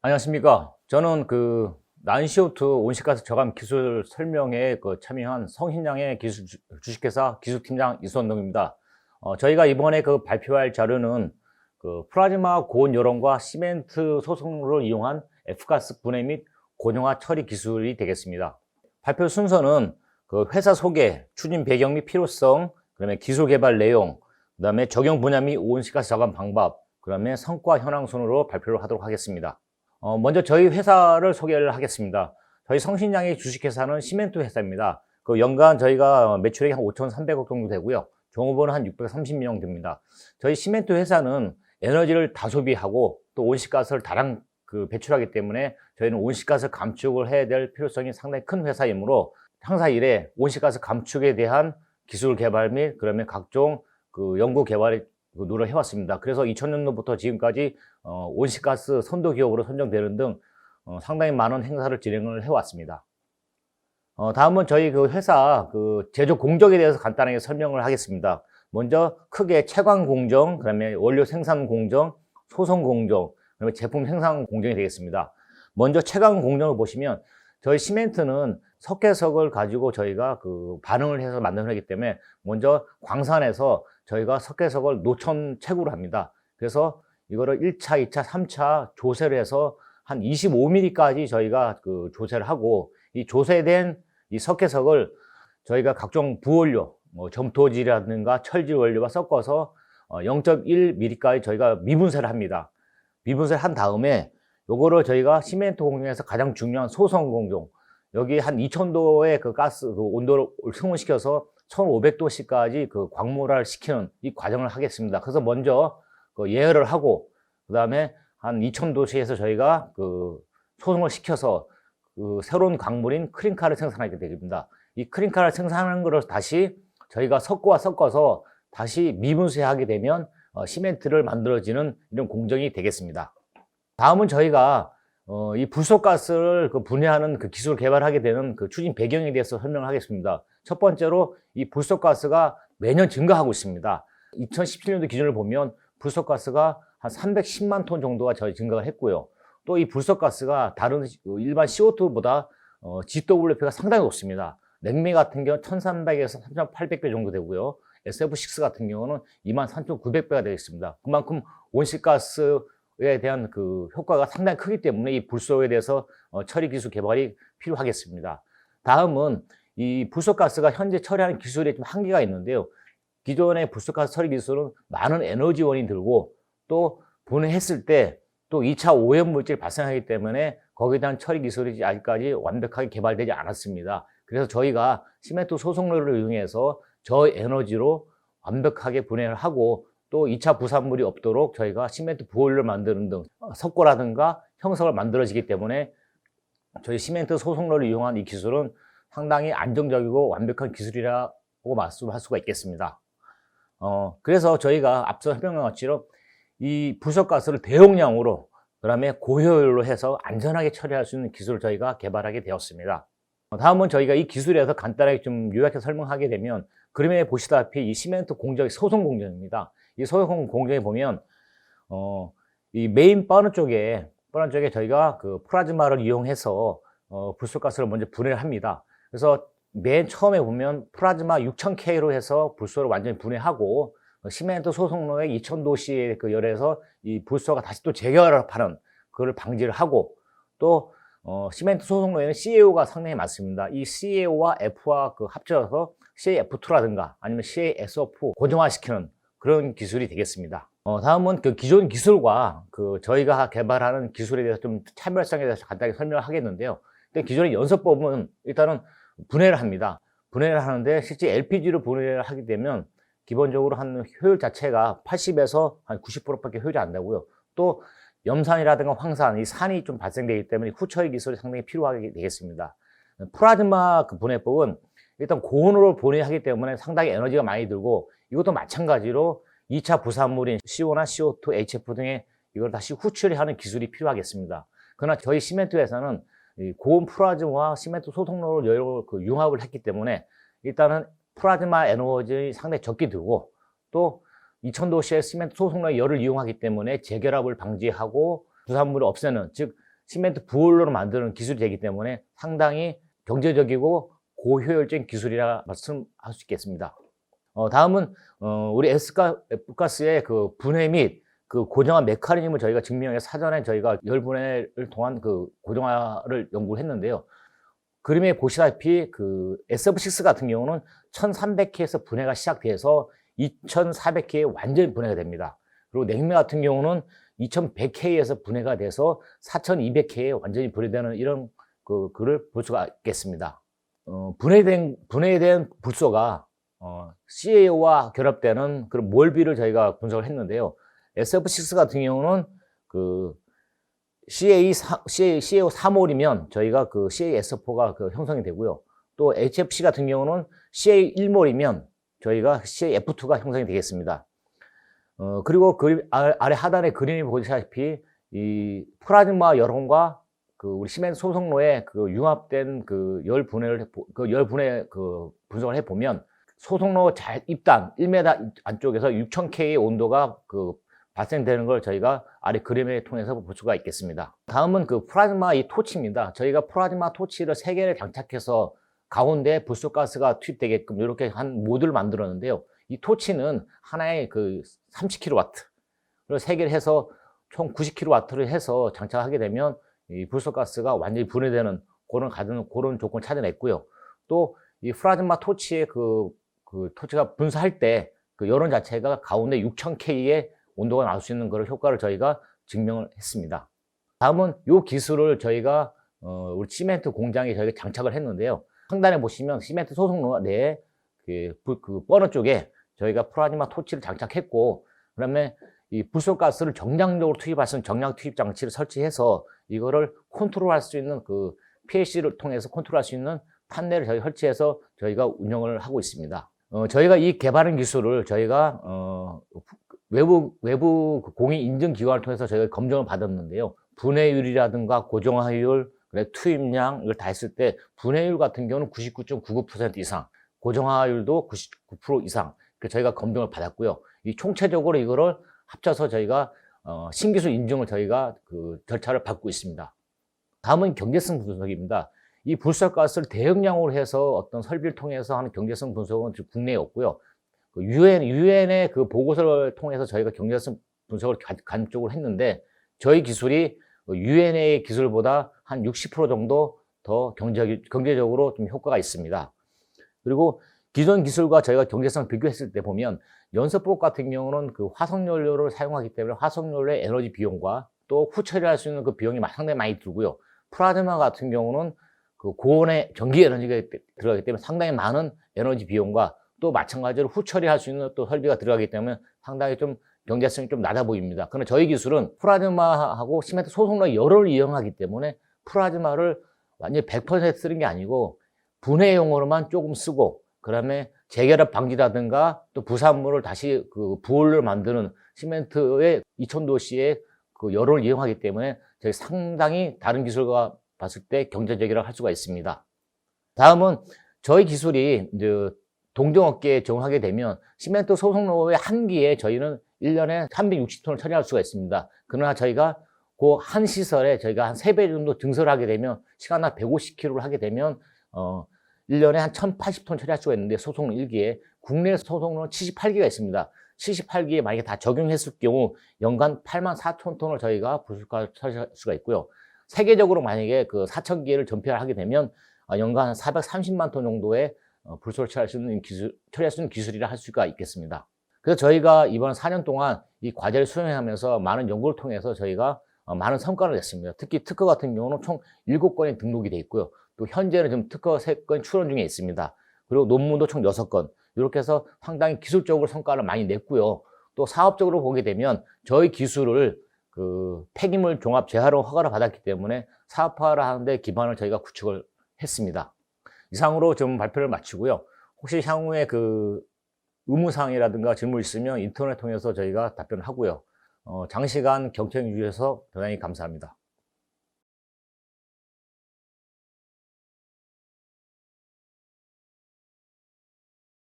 안녕하십니까. 저는 그 난시오트 온실가스 저감 기술 설명회에 그 참여한 성신양의 기술 주- 주식회사 기술팀장 이수원동입니다. 어, 저희가 이번에 그 발표할 자료는 그 플라즈마 고온 요런과 시멘트 소성물을 이용한 F가스 분해 및 고정화 처리 기술이 되겠습니다. 발표 순서는 그 회사 소개, 추진 배경 및 필요성, 그다음에 기술 개발 내용, 그다음에 적용 분야 및 온실가스 저감 방법, 그다음에 성과 현황 순으로 발표를 하도록 하겠습니다. 어, 먼저 저희 회사를 소개를 하겠습니다. 저희 성신양의 주식회사는 시멘트 회사입니다. 그 연간 저희가 매출액이 한 5,300억 정도 되고요. 종업원은 한 630명 됩니다. 저희 시멘트 회사는 에너지를 다소비하고 또 온실가스를 다량 그 배출하기 때문에 저희는 온실가스 감축을 해야 될 필요성이 상당히 큰 회사이므로 항상 이래 온실가스 감축에 대한 기술 개발 및 그러면 각종 그 연구 개발에 그 노력을 해왔습니다. 그래서 2000년도부터 지금까지 어, 온실가스 선도 기업으로 선정되는 등 어, 상당히 많은 행사를 진행을 해왔습니다. 어, 다음은 저희 그 회사 그 제조 공정에 대해서 간단하게 설명을 하겠습니다. 먼저 크게 채광 공정, 그다음에 원료 생산 공정, 소송 공정, 그다음에 제품 생산 공정이 되겠습니다. 먼저 채광 공정을 보시면 저희 시멘트는 석회석을 가지고 저희가 그 반응을 해서 만드는 거기 때문에 먼저 광산에서 저희가 석회석을 노천 채굴을 합니다. 그래서 이거를 1차, 2차, 3차 조세를 해서 한 25mm까지 저희가 그 조세를 하고 이 조세된 이 석회석을 저희가 각종 부원료, 뭐 점토지라든가 철질 원료와 섞어서 0.1mm까지 저희가 미분쇄를 합니다. 미분쇄를 한 다음에 요거를 저희가 시멘트 공정에서 가장 중요한 소성 공정 여기 한 2000도의 그 가스 그 온도를 승온시켜서 1500도씨까지 그 광물화를 시키는 이 과정을 하겠습니다. 그래서 먼저 그 예열을 하고 그다음에 한 2000도씨에서 저희가 그 소송을 시켜서 그 새로운 광물인 크린카를 생산하게 됩니다. 이 크린카를 생산하는 것을 다시 저희가 석고와 섞어서 다시 미분쇄하게 되면 어, 시멘트를 만들어지는 이런 공정이 되겠습니다. 다음은 저희가 어, 이 불소가스를 그 분해하는 그 기술을 개발하게 되는 그 추진 배경에 대해서 설명을 하겠습니다. 첫 번째로 이 불소가스가 매년 증가하고 있습니다. 2017년도 기준을 보면 불소가스가 한 310만 톤 정도가 저희 증가를 했고요. 또 이 불소가스가 다른 일반 CO2보다 어, GWP가 상당히 높습니다. 냉매 같은 경우 1300에서 3800배 정도 되고요. SF6 같은 경우는 23,900배가 되겠습니다. 그만큼 온실가스 에 대한 그 효과가 상당히 크기 때문에 이 불소에 대해서 어, 처리 기술 개발이 필요하겠습니다. 다음은 이 불소가스가 현재 처리하는 기술에 좀 한계가 있는데요. 기존의 불소가스 처리 기술은 많은 에너지원이 들고 또 분해했을 때 또 2차 오염 물질이 발생하기 때문에 거기에 대한 처리 기술이 아직까지 완벽하게 개발되지 않았습니다. 그래서 저희가 시멘트 소속료를 이용해서 저에너지로 완벽하게 분해를 하고 또 2차 부산물이 없도록 저희가 시멘트 부호를 만드는 등 석고라든가 형성을 만들어지기 때문에 저희 시멘트 소속료를 이용한 이 기술은 상당히 안정적이고 완벽한 기술이라고 말씀할 수가 있겠습니다. 어, 그래서 저희가 앞서 설명한 것처럼 이 부석가스를 대용량으로 그다음에 고효율로 해서 안전하게 처리할 수 있는 기술을 저희가 개발하게 되었습니다. 어, 다음은 저희가 이 기술에 대해서 간단하게 좀 요약해서 설명하게 되면 그림에 보시다시피 이 시멘트 공정이 소송 공정입니다. 이 소송 공정에 보면 어, 이 메인 버너 쪽에 버너 쪽에 저희가 그 플라즈마를 이용해서 어, 불소가스를 먼저 분해를 합니다. 그래서 맨 처음에 보면 플라즈마 6000K로 해서 불소를 완전히 분해하고 어, 시멘트 소속로에 2000도씨에 그 열에서 이 불소가 다시 또 재결합하는 그걸 방지를 하고 또 어, 시멘트 소속로에는 CaO가 상당히 많습니다. 이 CaO와 F와 그 합쳐서 CaF2라든가 아니면 CaSO4 고정화시키는 그런 기술이 되겠습니다. 어, 다음은 그 기존 기술과 그 저희가 개발하는 기술에 대해서 좀 차별성에 대해서 간단히 설명을 하겠는데요. 근데 기존의 연소법은 일단은 분해를 합니다. 분해를 하는데 실제 LPG로 분해를 하게 되면 기본적으로 한 효율 자체가 80에서 한 90%밖에 효율이 안 되고요. 또 염산이라든가 황산, 이 산이 좀 발생되기 때문에 후처리 기술이 상당히 필요하게 되겠습니다. 플라즈마 그 분해법은 일단 고온으로 분해하기 때문에 상당히 에너지가 많이 들고 이것도 마찬가지로 2차 부산물인 CO 나 CO2, HF 등의 이걸 다시 후처리하는 기술이 필요하겠습니다. 그러나 저희 시멘트 회사는 고온 플라즈마와 시멘트 소속로를 여러 그 융합을 했기 때문에 일단은 플라즈마 에너지 상당히 적게 들고 또 2000도씨의 시멘트 소속로의 열을 이용하기 때문에 재결합을 방지하고 부산물을 없애는 즉 시멘트 부올로로 만드는 기술이 되기 때문에 상당히 경제적이고 고효율적인 기술이라 말씀할 수 있겠습니다. 어, 다음은 어, 우리 F가스의 그 분해 및 그 고정화 메커니즘을 저희가 증명해 사전에 저희가 열 분해를 통한 그 고정화를 연구를 했는데요. 그림에 보시다시피 그 SF6 같은 경우는 1300K에서 분해가 시작돼서 2400K에 완전히 분해가 됩니다. 그리고 냉매 같은 경우는 2100K에서 분해가 돼서 4200K에 완전히 분해되는 이런 그 글을 볼 수가 있겠습니다. 어, 분해된 분해된 불소가 어, CaO와 결합되는 그런 몰비를 저희가 분석을 했는데요. SF6 같은 경우는 그 CA, CA, CaO 3몰이면 저희가 그 CaS4가 그 형성이 되고요. 또 HFC 같은 경우는 CA 1몰이면 저희가 CaF2가 형성이 되겠습니다. 어, 그리고 그 아래 하단의 그림이 보시다시피 이 프라즈마 열혼과 그 우리 시멘트 소속로에 그 융합된 그 열 분해를 그 열 분해 그 분석을 해 보면 소속로 잘 입단 1m 안쪽에서 6000K의 온도가 그 발생되는 걸 저희가 아래 그림을 통해서 볼 수가 있겠습니다. 다음은 그 플라즈마 이 토치입니다. 저희가 플라즈마 토치를 세 개를 장착해서 가운데 불소가스가 투입되게끔 이렇게 한 모듈을 만들었는데요. 이 토치는 하나에 그 30kW를 세 개를 해서 총 90kW를 해서 장착하게 되면 이 불소가스가 완전히 분해되는 그런 가는 그런 조건을 찾아냈고요. 또 이 플라즈마 토치의 그, 그 토치가 분사할 때그 여론 자체가 가운데 6000K의 온도가 나올 수 있는 그런 효과를 저희가 증명을 했습니다. 다음은 이 기술을 저희가 어, 우리 시멘트 공장에 저희가 장착을 했는데요. 상단에 보시면 시멘트 소속로 내에 그, 그 버너 쪽에 저희가 플라즈마 토치를 장착했고 그다음에 이 불소가스를 정량적으로 투입할 수 있는 정량 투입 장치를 설치해서 이거를 컨트롤할 수 있는 그 PLC를 통해서 컨트롤할 수 있는 판넬을 저희 설치해서 저희가 운영을 하고 있습니다. 어, 저희가 이 개발한 기술을 저희가 어, 외부 외부 그 공인 인증 기관을 통해서 저희가 검증을 받았는데요. 분해율이라든가 고정화율, 그래 투입량 이걸 다 했을 때 분해율 같은 경우는 99.99% 이상, 고정화율도 99% 이상 그 저희가 검증을 받았고요. 이 총체적으로 이거를 합쳐서 저희가 어, 신기술 인증을 저희가 그 절차를 받고 있습니다. 다음은 경제성 분석입니다. 이 불소가스를 대용량으로 해서 어떤 설비를 통해서 하는 경제성 분석은 국내에 없고요. 그 유엔 유엔의 그 보고서를 통해서 저희가 경제성 분석을 간쪽으로 했는데 저희 기술이 유엔의 기술보다 한 60% 정도 더 경제, 경제적으로 좀 효과가 있습니다. 그리고 기존 기술과 저희가 경제성 비교했을 때 보면 연소법 같은 경우는 그 화석연료를 사용하기 때문에 화석연료의 에너지 비용과 또 후처리할 수 있는 그 비용이 상당히 많이 들고요. 플라즈마 같은 경우는 그 고온의 전기 에너지가 들어가기 때문에 상당히 많은 에너지 비용과 또 마찬가지로 후처리할 수 있는 또 설비가 들어가기 때문에 상당히 좀 경제성이 좀 낮아 보입니다. 그러나 저희 기술은 플라즈마하고 시멘트 소속로 열을 이용하기 때문에 플라즈마를 완전히 100% 쓰는 게 아니고 분해용으로만 조금 쓰고 그다음에 재결합 방지라든가 또 부산물을 다시 그 부올을 만드는 시멘트의 2000도씨의 그 열을 이용하기 때문에 저희 상당히 다른 기술과 봤을 때 경제적이라고 할 수가 있습니다. 다음은 저희 기술이 이제 동종업계에 적용하게 되면 시멘트 소속로의 한기에 저희는 1년에 360톤을 처리할 수가 있습니다. 그러나 저희가 그 한 시설에 저희가 한 3배 정도 증설하게 되면 시간당 150km를 하게 되면 어 1년에 한 1080톤 처리할 수가 있는데 소속로 1기에 국내 소속로는 78기가 있습니다. 78기에 만약에 다 적용했을 경우 연간 8만 4천 톤을 저희가 부수가 처리할 수가 있고요. 세계적으로 만약에 그 4천 개를 전폐를 하게 되면 어, 연간 430만 톤 정도의 어, 불소를 처리할 수 있는 기술, 처리할 수 있는 기술이라 할 수가 있겠습니다. 그래서 저희가 이번 4년 동안 이 과제를 수행하면서 많은 연구를 통해서 저희가 어, 많은 성과를 냈습니다. 특히 특허 같은 경우는 총 7건이 등록이 돼 있고요. 또 현재는 지금 특허 3건 출원 중에 있습니다. 그리고 논문도 총 6건. 이렇게 해서 상당히 기술적으로 성과를 많이 냈고요. 또 사업적으로 보게 되면 저희 기술을 그 폐기물 종합 재활용 허가를 받았기 때문에 사업화를 하는데 기반을 저희가 구축을 했습니다. 이상으로 좀 발표를 마치고요. 혹시 향후에 그 의무사항이라든가 질문 있으면 인터넷 통해서 저희가 답변을 하고요. 어, 장시간 경청 유지해서 대단히 감사합니다.